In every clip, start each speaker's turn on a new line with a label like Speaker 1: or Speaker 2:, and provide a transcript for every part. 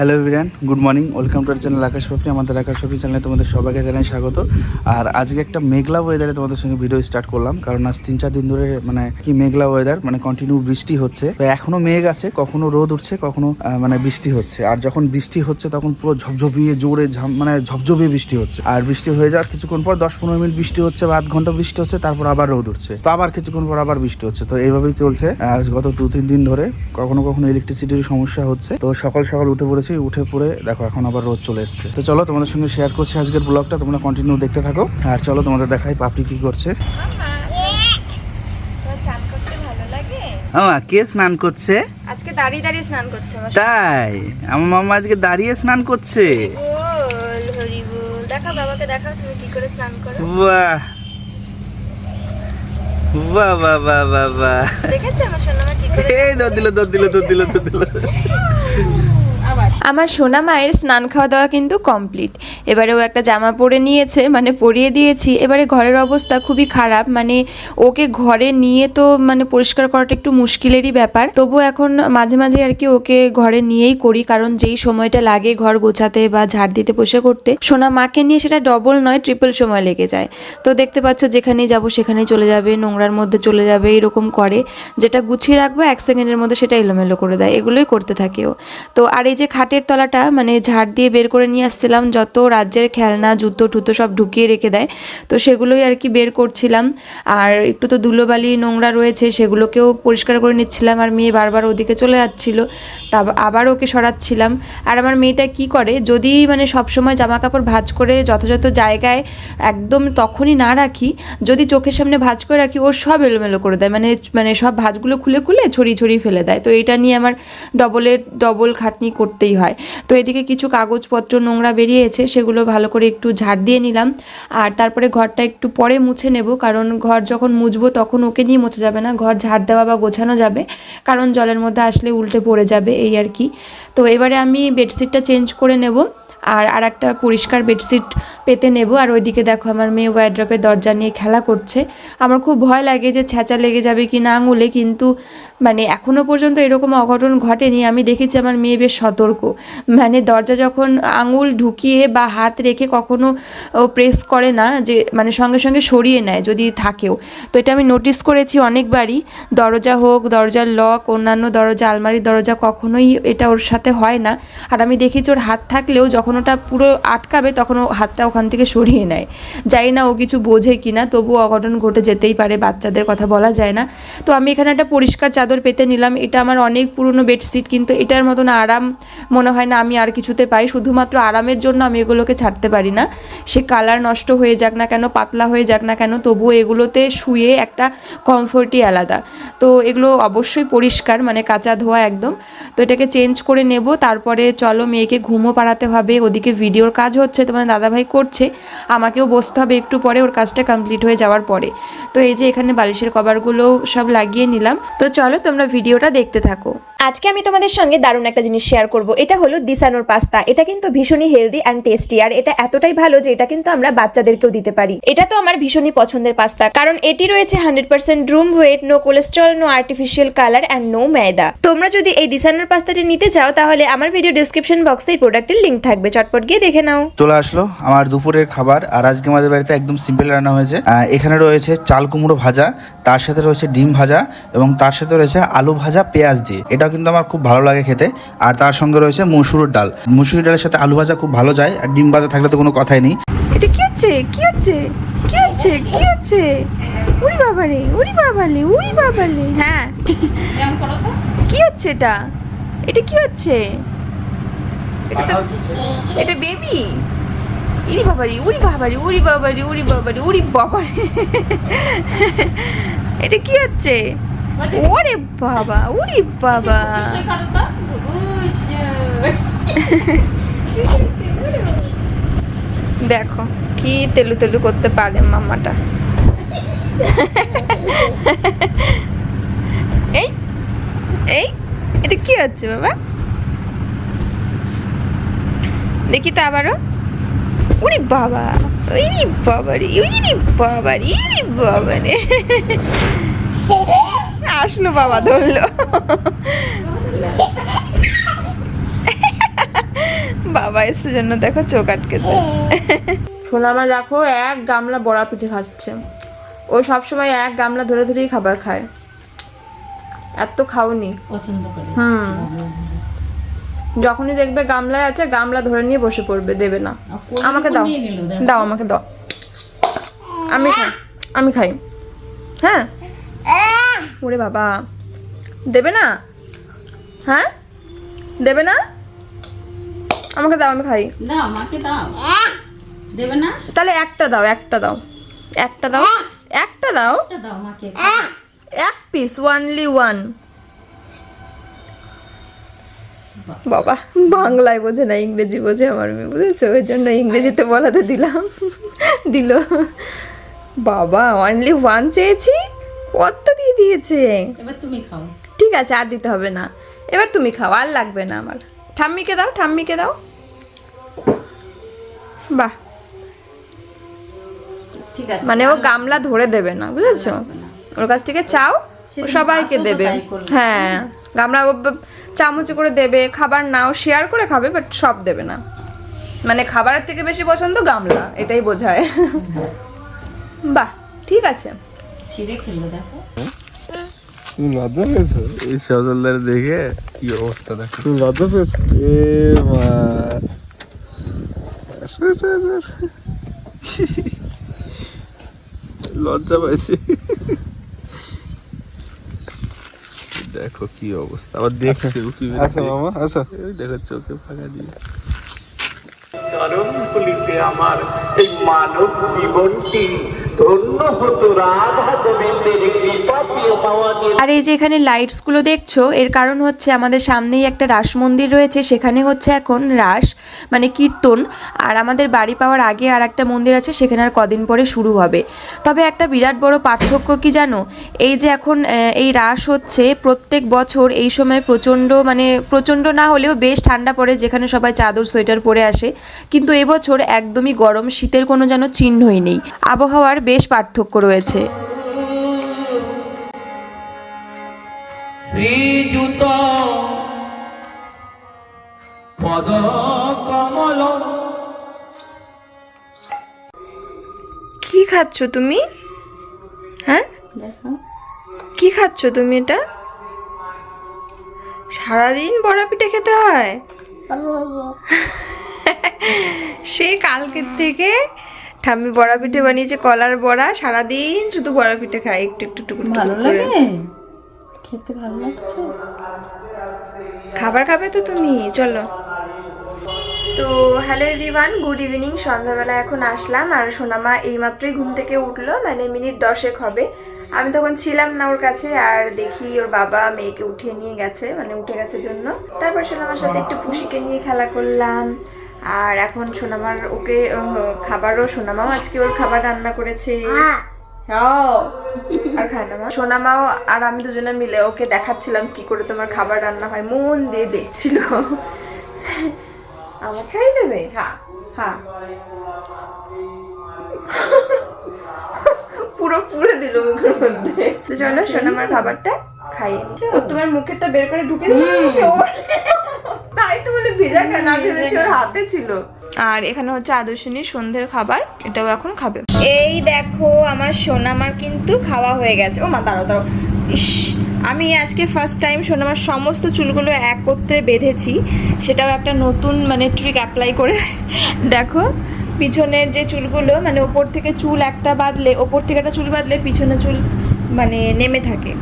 Speaker 1: Hello everyone good morning welcome to channel Akash Papri আমাদের আকাশ পাপড়ি চ্যানেলে তোমাদের সবাইকে জানাই স্বাগত। আর আজকে একটা মেঘলা ওয়েদারে তোমাদের সঙ্গে ভিডিও স্টার্ট করলাম, কারণ আজ তিন চার দিন ধরে মানে কি মেঘলা ওয়েদার মানে কন্টিনিউ বৃষ্টি হচ্ছে। এখনও মেঘ আছে, কখনো রোদ উঠছে, কখনো মানে বৃষ্টি হচ্ছে। আর যখন বৃষ্টি হচ্ছে তখন পুরো ঝপঝপিয়ে জোরে মানে ঝপঝপিয়ে বৃষ্টি হচ্ছে। আর বৃষ্টি হয়ে যাওয়ার কিছুক্ষণ পর দশ পনেরো মিনিট বৃষ্টি হচ্ছে বা আধ ঘণ্টা বৃষ্টি হচ্ছে, তারপর আবার রোদ উঠছে। তো আবার কিছুক্ষণ পর আবার বৃষ্টি হচ্ছে। তো এইভাবেই চলছে, আজ গত দু তিন দিন ধরে। কখনো কখনো ইলেকট্রিসিটির সমস্যা হচ্ছে। তো সকাল সকাল উঠে পড়েছি উঠে পড়ে দেখো এখন আবার রোদ চলে এসছে। তো চলো তোমাদের সঙ্গে শেয়ার করছি আজকের ব্লগটা তোমরা কন্টিনিউ দেখতে থাকো। আর চলো তোমাদের দেখাই পাপড়ি কি করছে। কে স্নান করছে?
Speaker 2: আজকে দাঁড়িয়ে দাঁড়িয়ে স্নান করছে
Speaker 1: তাই? আমার মামা আজকে দাঁড়িয়ে স্নান করছে?
Speaker 2: বল হরি বল। দেখাও বাবাকে দেখাও তুমি কি করে স্নান করো।
Speaker 1: বাহ। বাহ বাহ বাহ বাহ বাহ।
Speaker 2: দেখেছ আমার সোনামা কি করে
Speaker 1: এই দিল দিল দিল দিল।
Speaker 2: আমার সোনা মায়ের স্নান খাওয়া দাওয়া কিন্তু কমপ্লিট। এবারে ও একটা জামা পরে নিয়েছে মানে পরিয়ে দিয়েছি। এবারে ঘরের অবস্থা খুবই খারাপ মানে ওকে ঘরে নিয়ে তো মানে পরিষ্কার করাটা একটু মুশকিলেরই ব্যাপার। তবু এখন মাঝে মাঝে আর কি ওকে ঘরে নিয়েই করি, কারণ যেই সময়টা লাগে ঘর গোছাতে বা ঝাড় দিতে বসে করতে, সোনা মাকে নিয়ে সেটা ডবল নয় ট্রিপল সময় লেগে যায়। তো দেখতে পাচ্ছ যেখানেই যাব সেখানেই চলে যাবে, নোংরার মধ্যে চলে যাবে, এরকম করে। যেটা গুছিয়ে রাখব, এক সেকেন্ডের মধ্যে সেটা এলোমেলো করে দেয়। এগুলোই করতে থাকে ও। তো আর এই যে খাটের তলাটা মানে ঝাড় দিয়ে বের করে নিয়ে আসছিলাম, যত রাজ্যের খেলনা, জুতো টুতো সব ঢুকিয়ে রেখে দেয়। তো সেগুলোই আর কি বের করছিলাম। আর একটু তো ধুলোবালি নোংরা রয়েছে, সেগুলোকেও পরিষ্কার করে নিচ্ছিলাম। আর মেয়ে বারবার ওদিকে চলে যাচ্ছিল, তা আবার ওকে সরাচ্ছিলাম। আর আমার মেয়েটা কি করে? যদি মানে সবসময় জামা কাপড় ভাঁজ করে যথাযথ জায়গায় একদম তখনই না রাখি, যদি চোখের সামনে ভাঁজ করে রাখি, ও সব এলোমেলো করে দেয়। মানে মানে সব ভাঁজগুলো খুলে খুলে ছড়িয়ে ছড়িয়ে ফেলে দেয়। তো এটা নিয়ে আমার ডবলের ডবল খাটনি করতেই হয়। তো এদিকে কিছু কাগজপত্র নোংরা বেরিয়েছে, সেগুলো ভালো করে একটু ঝাড় দিয়ে নিলাম। আর তারপরে ঘরটা একটু পরে মুছে নেব, কারণ ঘর যখন মুছবো তখন ওকে নিয়ে মুছে যাবে না। ঘর ঝাড় দেওয়া বা গোছানো যাবে, কারণ জলের মধ্যে আসলে উল্টে পড়ে যাবে, এই আর কি। তো এবারে আমি বেডশিটটা চেঞ্জ করে নেব। আর আর একটা পরিষ্কার বেডশিট পেতে নেব। আর ওইদিকে দেখো আমার মেয়ে ওয়াইড্রপের দরজা নিয়ে খেলা করছে। আমার খুব ভয় লাগে যে ছ্যাঁচা লেগে যাবে কি না আঙুলে, কিন্তু মানে এখনও পর্যন্ত এরকম অঘটন ঘটেনি। আমি দেখেছি আমার মেয়ে বেশ সতর্ক। মানে দরজা যখন আঙুল ঢুকিয়ে বা হাত রেখে কখনো প্রেস করে না, যে মানে সঙ্গে সঙ্গে সরিয়ে নেয় যদি থাকেও। তো এটা আমি নোটিস করেছি অনেকবারই। দরজা হোক, দরজার লক অন্যান্য দরজা, আলমারির দরজা কখনোই এটা ওর সাথে হয় না। আর আমি দেখেছি ওর হাত থাকলেও যখন ওটা পুরো আটকাবে তখন ও হাতটা ওখান থেকে সরিয়ে নেয়। জানি না ও কিছু বোঝে কি না, তবুও অঘটন ঘটে যেতেই পারে, বাচ্চাদের কথা বলা যায় না। তো আমি এখানে একটা পরিষ্কার চাদর পেতে নিলাম, এটা আমার অনেক পুরনো বেডশিট, কিন্তু এটার মতন আরাম মনে হয় না আমি আর কিছুতে পাই। শুধুমাত্র আরামের জন্য আমি এগুলোকে ছাড়তে পারি না। সে কালার নষ্ট হয়ে যাক না কেন, পাতলা হয়ে যাক না কেন, তবুও এগুলোতে শুয়ে একটা কমফোর্টই আলাদা। তো এগুলো অবশ্যই পরিষ্কার মানে কাঁচা ধোয়া একদম। তো এটাকে চেঞ্জ করে নেব, তারপরে চলো মেয়েকে ঘুমও পাড়াতে হবে ওদিকে ভিডিওর কাজ হচ্ছে তোমার দাদাভাই করছে, আমাকেও বসতে হবে একটু পরে, ওর কাজটা কমপ্লিট হয়ে যাওয়ার পরে। তো এই যে এখানে বালিশের কভারগুলো সব লাগিয়ে নিলাম। তো চলো তোমরা ভিডিওটা দেখতে থাকো।
Speaker 3: আজকে আমি তোমাদের সঙ্গে দারুণ একটা জিনিস শেয়ার করব। এটা হলো দিসানোর পাস্তা এটা কিন্তু ভীষণই হেলদি অ্যান্ড টেস্টি আর এটা এতটাই ভালো যে এটা কিন্তু আমরা বাচ্চাদেরকেও দিতে পারি। এটা তো আমার ভীষণই পছন্দের পাস্তা কারণ এটি রয়েছে hundred percent durum wheat no cholesterol no artificial colour and no maida তোমরা যদি এই ডিসানোর পাস্তাটি নিতে চাও, তাহলে আমার ভিডিও ডিসক্রিপশন বক্সে এই প্রোডাক্টের লিঙ্ক থাকবে। চটপট গিয়ে দেখে নাও।
Speaker 1: চলে আসলো আমার দুপুরের খাবার, আর আজকে আমাদের বাড়িতে একদম সিম্পল রান্না হয়েছে। এখানে রয়েছে চাল কুমড়ো ভাজা, তার সাথে রয়েছে ডিম ভাজা, এবং তার সাথে রয়েছে আলু ভাজা পেঁয়াজ দিয়ে। এটাও কিন্তু আমার খুব ভালো লাগে খেতে। আর তার সঙ্গে রয়েছে মসুরের ডাল। মসুরের ডালের সাথে আলু ভাজা খুব ভালো যায়, আর ডিম ভাজা থাকলে তো কোনো কথাই নেই।
Speaker 2: এটা কি হচ্ছে? কি হচ্ছে? কি হচ্ছে? কি হচ্ছে? উড়ি বাবারে, উড়ি বাবালে উড়ি বাবালে। হ্যাঁ। কি হচ্ছে এটা? এটা কি হচ্ছে? এটা তো এটা বেবি? ইরি বাবারি, উড়ি বাবারি উড়ি বাবারি উড়ি বাবারি উড়ি বাবারি। এটা কি হচ্ছে? ওরে বাবা উড়ি বাবা। দেখো কি তেলু তেলু করতে পারে মামাটা। এই এই, এটা কি হচ্ছে বাবা? দেখি তো আবারও। উরি বাবা ইরি বাবা রে ইরি বাবা রে ইরি বাবা রে আসলো বাবা ধরলো।
Speaker 4: বাবা এসে জন্য দেখো চোখ আটকেছে।
Speaker 2: সোনামা দেখো এক গামলা বড়া পিঠে খাচ্ছে। ও সবসময় এক গামলা ধরে ধরেই খাবার খায়। এত খাওনি।
Speaker 5: পছন্দ করে।
Speaker 2: হুম। যখনই দেখবে গামলায় আছে গামলা ধরে নিয়ে বসে পড়বে দেবে না। আমাকে দাও।
Speaker 5: নিয়ে নিল দেখো।
Speaker 2: দাও আমাকে দাও। আমি খাই। আমি খাই। হ্যাঁ? ওরে বাবা। দেবে না? হ্যাঁ? দেবে না? আমাকে দাও আমি খাই।
Speaker 5: দাও আমাকে দাও। দেবে না?
Speaker 2: তাহলে একটা দাও একটা দাও। একটা দাও একটা দাও। এক পিস ওয়ানলি ওয়ান বাবা বাংলায় বোঝে না ইংরেজি বোঝে আমার মেয়ে বুঝেছ? ওই জন্য ইংরেজিতে বলাতে দিলাম। দিল। বাবা অনলি ওয়ান চেয়েছি? কত দিয়েছে।
Speaker 5: এবার তুমি খাও।
Speaker 2: ঠিক আছে আর দিতে হবে না। এবার তুমি খাও আর লাগবে না আমার। ঠাম্মিকে দাও ঠাম্মিকে দাও। বাহ।
Speaker 5: ঠিক আছে
Speaker 2: মানে ও গামলা ধরে দেবে না বুঝেছ? ওর কাছ থেকে চাও সবাইকে দেবে। হ্যাঁ গামলা চামচে করে দেবে খাবার নাও শেয়ার করে খাবে বাট সব দেবে না। মানে খাবারের থেকে বেশি পছন্দ গামলা এটাই বোঝায়। বাহ ঠিক আছে।
Speaker 5: ছিঁড়ে খেলো দেখো।
Speaker 6: তুমি লজ্জা পেয়েছ
Speaker 1: এই সজলদার দেখে কি অবস্থা দেখো।
Speaker 6: তুমি লজ্জা পেয়েছ এ মা।
Speaker 1: লজ্জা পাইছি। দেখো কি অবস্থা। আবার দেখছে উকি মেরে
Speaker 6: আসো মামা
Speaker 1: ওই দেখো চোখে ফাঁকা দিয়ে।
Speaker 7: চরণ আমার এই মানব জীবনটি
Speaker 4: আর এই যে এখানে লাইটসগুলো দেখছ, এর কারণ হচ্ছে আমাদের সামনেই একটা রাস মন্দির রয়েছে, সেখানে হচ্ছে এখন রাস মানে কীর্তন, আর আমাদের বাড়ি পাওয়ার আগে আর একটা মন্দির আছে, সেখানে আর কদিন পরে শুরু হবে। তবে একটা বিরাট বড় পার্থক্য কি জানো? এই যে এখন এই রাস হচ্ছে প্রত্যেক বছর এই সময় প্রচণ্ড মানে প্রচণ্ড না হলেও বেশ ঠান্ডা পড়ে, যেখানে সবাই চাদর, সোয়েটার পরে আসে। কিন্তু এবছর একদমই গরম, শীতের কোনো যেন চিহ্নই নেই। আবহাওয়ার বেশ পার্থক্য রয়েছে।
Speaker 7: শ্রীযুত পদ কমল
Speaker 2: কি খাচ্ছ তুমি? হ্যাঁ?
Speaker 5: দেখো।
Speaker 2: কি খাচ্ছ তুমি এটা? সারাদিন বড়া পিঠে খেতে হয়? সেই কালকের থেকে ঠাম্মি বড়া পিঠে বানিয়েছে কলার বড়া সারাদিন শুধু বড়া পিঠে খায় একটু একটু টুকুর
Speaker 5: ভালো লাগে? খেতে ভালো লাগছে?
Speaker 2: খাবার খাবে তো তুমি চলো। তো হ্যালো এভরিওয়ান গুড ইভিনিং সন্ধ্যাবেলা এখন আসলাম আর সোনামা এইমাত্রই ঘুম থেকে উঠল মানে মিনিট দশেক হবে। আমি তখন ছিলাম না ওর কাছে আর দেখি ওর বাবা মেয়েকে উঠিয়ে নিয়ে গেছে মানে উঠে গেছে জন্য। তারপর সোনামার সাথে একটু পুষিকে নিয়ে খেলা করলাম। আর এখন সোনামার ওকে খাবারও সোনামাও আজকে ওর খাবার রান্না করেছে। খাও। আর খায় না মা? সোনামাও আর আমি দুজনে মিলে ওকে দেখাচ্ছিলাম কি করে তোমার খাবার রান্না হয় মন দিয়ে দেখছিল। আমার খাই দেবে? হ্যাঁ হ্যাঁ। পুরো পুরো দিল মুখের মধ্যে। তো চলো সোনামার খাবারটা খাইয়ে। ও তোমার মুখেরটা বের করে ঢুকে দিল মুখে ওর। তাই তো বলে ভেজা কেন? আমি ভেবেছি ওর হাতে ছিল। আর এখানে হচ্ছে আদর্শনীর সন্ধ্যের খাবার এটাও এখন খাবে। এই দেখো আমার সোনামার কিন্তু খাওয়া হয়ে গেছে। ও মা দাঁড়াও দাঁড়াও। ইস আমি আজকে ফার্স্ট টাইম সোনামার সমস্ত চুলগুলো একত্রে বেঁধেছি। সেটাও একটা নতুন মানে ট্রিক অ্যাপ্লাই করে। দেখো পিছনের যে চুলগুলো মানে ওপর থেকে চুল একটা বাঁধলে ওপর থেকে একটা চুল বাঁধলে পিছনে চুল মানে নেমে থাকে।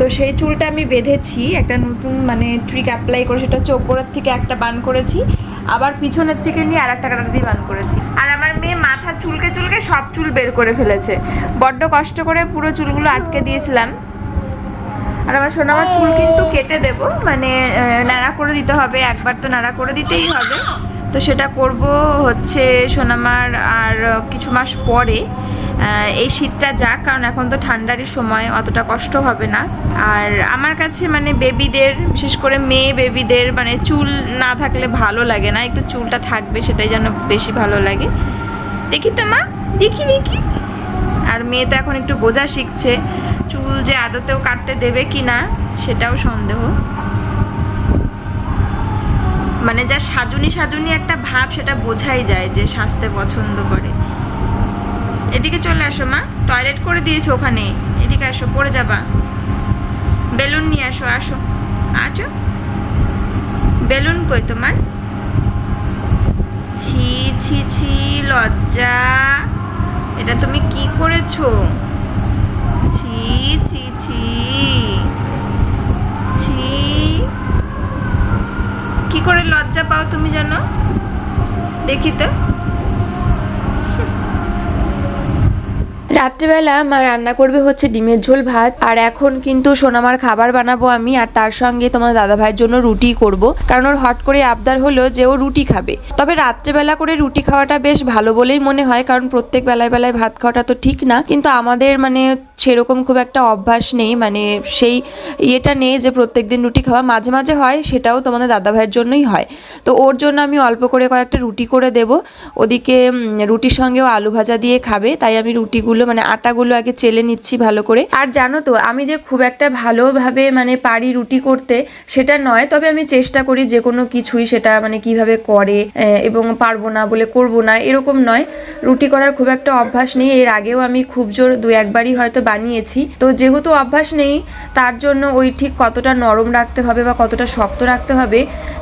Speaker 2: তো সেই চুলটা আমি বেঁধেছি, একটা নতুন মানে ট্রিক অ্যাপ্লাই করে, সেটা হচ্ছে ওপরের থেকে একটা বান করেছি, আবার পিছনের থেকে নিয়ে আর একটা কাটার দিয়ে বান করেছি। আর আমার মেয়ে মাথা চুলকে চুলকে সব চুল বের করে ফেলেছে। বড্ড কষ্ট করে পুরো চুলগুলো আটকে দিয়েছিলাম। আর আমার সোনামার চুল কিন্তু কেটে দেব মানে নাড়া করে দিতে হবে, একবার তো নাড়া করে দিতেই হবে। তো সেটা করব হচ্ছে সোনামার আর কিছু মাস পরে। এই শীতটা যাক, কারণ এখন তো ঠান্ডারই সময়, অতটা কষ্ট হবে না। আর আমার কাছে মানে বেবিদের, বিশেষ করে মেয়ে বেবিদের মানে চুল না থাকলে ভালো লাগে না, একটু চুলটা থাকবে সেটাই যেন বেশি ভালো লাগে। দেখি তো মা, দেখি দেখি। আর মেয়ে তো এখন একটু বোঝা শিখছে, চুল যে আদতেও কাটতে দেবে কি না সেটাও সন্দেহ। মানে যা সাজুনি সাজুনি একটা ভাব সেটা বোঝাই যায় যে সাজতে পছন্দ করে। এদিকে চলে আসো মা টয়লেট করে দিয়েছ ওখানে। এদিকে আসো, পড়ে যাবা। বেলুন নিয়ে আসো আসো। আছো বেলুন কই তোমার? ছি ছি ছি, লজ্জা। এটা তুমি কি করেছ? ছি ছি ছি কি করে লজ্জা পাও তুমি জানো? দেখি তো।
Speaker 8: রাত্রেবেলা মা রান্না করবে হচ্ছে ডিমের ঝোল ভাত, আর এখন কিন্তু সোনামার খাবার বানাবো আমি, আর তার সঙ্গে তোমার দাদা ভাইয়ের জন্য রুটি করব। কারণ ওর হট করে আবদার হলো যে ও রুটি খাবে। তবে রাত্রেবেলা করে রুটি খাওয়াটা বেশ ভালো বলেই মনে হয়, কারণ প্রত্যেক বেলায় বেলায় ভাত খাওয়াটা তো ঠিক না। কিন্তু আমাদের মানে সেরকম খুব একটা অভ্যাস নেই মানে সেই ইয়েটা নেই যে প্রত্যেক দিন রুটি খাওয়া মাঝে মাঝে হয়, সেটাও তোমাদের দাদা ভাইয়ের জন্যই হয়। তো ওর জন্য আমি অল্প করে কয়েকটা রুটি করে দেব। ওদিকে রুটির সঙ্গেও আলু ভাজা দিয়ে খাবে, তাই আমি রুটিগুলো মানে আটাগুলো আগে চেলে নিচ্ছি ভালো করে। আর জানো তো, আমি যে খুব একটা ভালোভাবে মানে পারি রুটি করতে, সেটা নয়, তবে আমি চেষ্টা করি যে কোনো কিছুই সেটা মানে কীভাবে করে এবং পারব না বলে করব না, এরকম নয়। রুটি করার খুব একটা অভ্যাস নেই, এর আগেও আমি খুব জোর দু একবারই হয়তো বানিয়েছি। তো যেহেতু অভ্যাস নেই, তার জন্য ওই ঠিক কতটা নরম রাখতে হবে বা কতটা শক্ত রাখতে হবে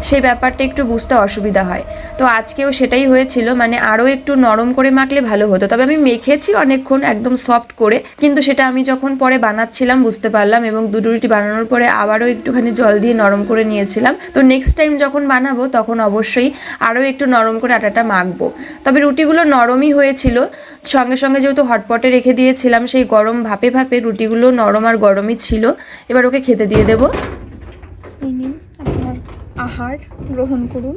Speaker 8: সেই ব্যাপারটা একটু বুঝতে অসুবিধা হয়। তো আজকেও সেটাই হয়েছিল মানে আরও একটু নরম করে মাখলে ভালো হতো। তবে আমি মেখেছি অনেকক্ষণ একদম সফট করে। কিন্তু সেটা আমি যখন পরে বানাচ্ছিলাম বুঝতে পারলাম এবং দুটো রুটি বানানোর পরে আবারও একটুখানি জল দিয়ে নরম করে নিয়েছিলাম। তো নেক্সট টাইম যখন বানাবো তখন অবশ্যই আরও একটু নরম করে আটাটা মাখবো। তবে রুটিগুলো নরমই হয়েছিল। সঙ্গে সঙ্গে যেহেতু হটপটে রেখে দিয়েছিলাম সেই গরম ভাপে ভাপে রুটিগুলো নরম আর গরমই ছিল। এবার ওকে খেতে দিয়ে দেবো।
Speaker 2: আপনার আহার গ্রহণ করুন।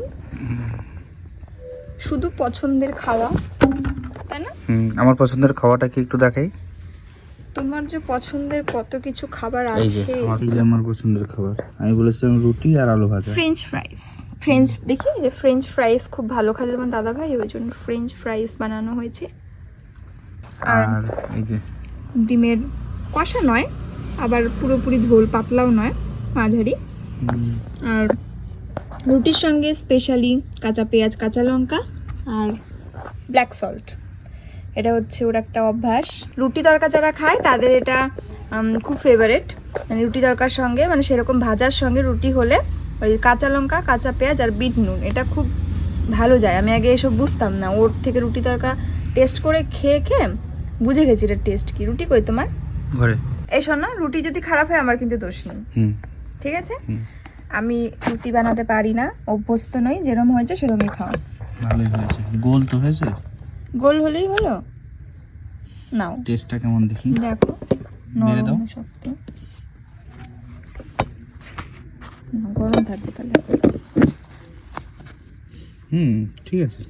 Speaker 2: শুধু পছন্দের খাওয়া।
Speaker 1: আমার পছন্দের খাওয়াটা কি একটু দেখাই?
Speaker 2: তোমার যে পছন্দের কত কিছু খাবার
Speaker 1: এই যে
Speaker 2: আছে?
Speaker 1: আমার এই যে আমার পছন্দের খাবার। আমি বলেছিলাম রুটি আর আলু ভাজা।
Speaker 2: ফ্রেঞ্চ ফ্রাইস ফ্রেঞ্চ দেখি এই যে ফ্রেঞ্চ ফ্রাইস খুব ভালো খাই যেমন দাদা ভাই ওই জন্য ফ্রেঞ্চ ফ্রাইস বানানো হয়েছে। আর
Speaker 1: আর এই যে
Speaker 2: ডিমের কষা নয় আবার পুরোপুরি ঝোল পাতলাও নয় মাঝারি। আর রুটির সঙ্গে স্পেশালি কাঁচা পেঁয়াজ কাঁচা লঙ্কা আর ব্ল্যাক সল্ট এটা হচ্ছে ওর একটা অভ্যাস। রুটি তরকা যারা খায় তাদের এটা খুব ফেভারেট মানে রুটি তরকার সঙ্গে মানে সেরকম ভাজার সঙ্গে রুটি হলে ওই কাঁচা লঙ্কা কাঁচা পেঁয়াজ আর বিট নুন এটা খুব ভালো যায়। আমি আগে এসব বুঝতাম না। ওর থেকে রুটি তরকা টেস্ট করে খেয়ে খেয়ে বুঝে গেছি এটা টেস্ট কি। রুটি কই তোমার?
Speaker 1: ঘরে।
Speaker 2: এই শোনো রুটি যদি খারাপ হয় আমার কিন্তু দোষ নেই। ঠিক আছে? আমি রুটি বানাতে পারি না অভ্যস্ত নই যেরম হয়েছে সেরমই খাওয়া।
Speaker 1: ভালোই হয়েছে। গোল তো হয়েছে?
Speaker 2: গোল হলেই হলো? নাও।
Speaker 1: টেস্টটা কেমন দেখি?
Speaker 2: দেখো
Speaker 1: মেরে দাও।
Speaker 2: শক্ত। গরম থাকবে তাহলে।
Speaker 1: হুম ঠিক আছে।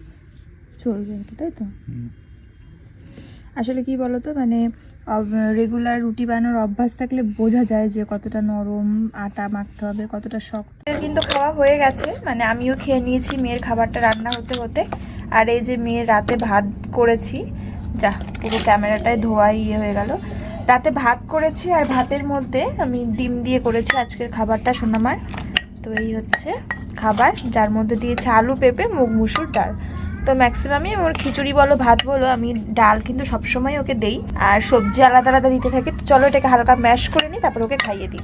Speaker 2: চলবে কি তাই তো? আসলে কি বলতো মানে রেগুলার রুটি বানানোর অভ্যাস থাকলে বোঝা যায় যে কতটা নরম আটা মাখতে হবে কতটা শক্ত। কিন্তু খাওয়া হয়ে গেছে মানে আমিও খেয়ে নিয়েছি মেয়ের খাবারটা রান্না হতে হতে। আর এই যে মেয়ের রাতে ভাত করেছি, যা পুরো ক্যামেরাটায় ধোয়া ইয়ে হয়ে গেল। রাতে ভাত করেছি আর ভাতের মধ্যে আমি ডিম দিয়ে করেছি আজকের খাবারটা সোনামার তো এই হচ্ছে খাবার, যার মধ্যে দিয়েছে আলু, পেঁপে, মুগ, মুসুর, ডাল। তো ম্যাক্সিমামই ওর খিচুড়ি বলো, ভাত বলো, আমি ডাল কিন্তু সবসময় ওকে দেই। আর সবজি আলাদা আলাদা দিতে থাকি। চলো এটাকে হালকা ম্যাশ করে নিই, তারপর ওকে খাইয়ে দিই।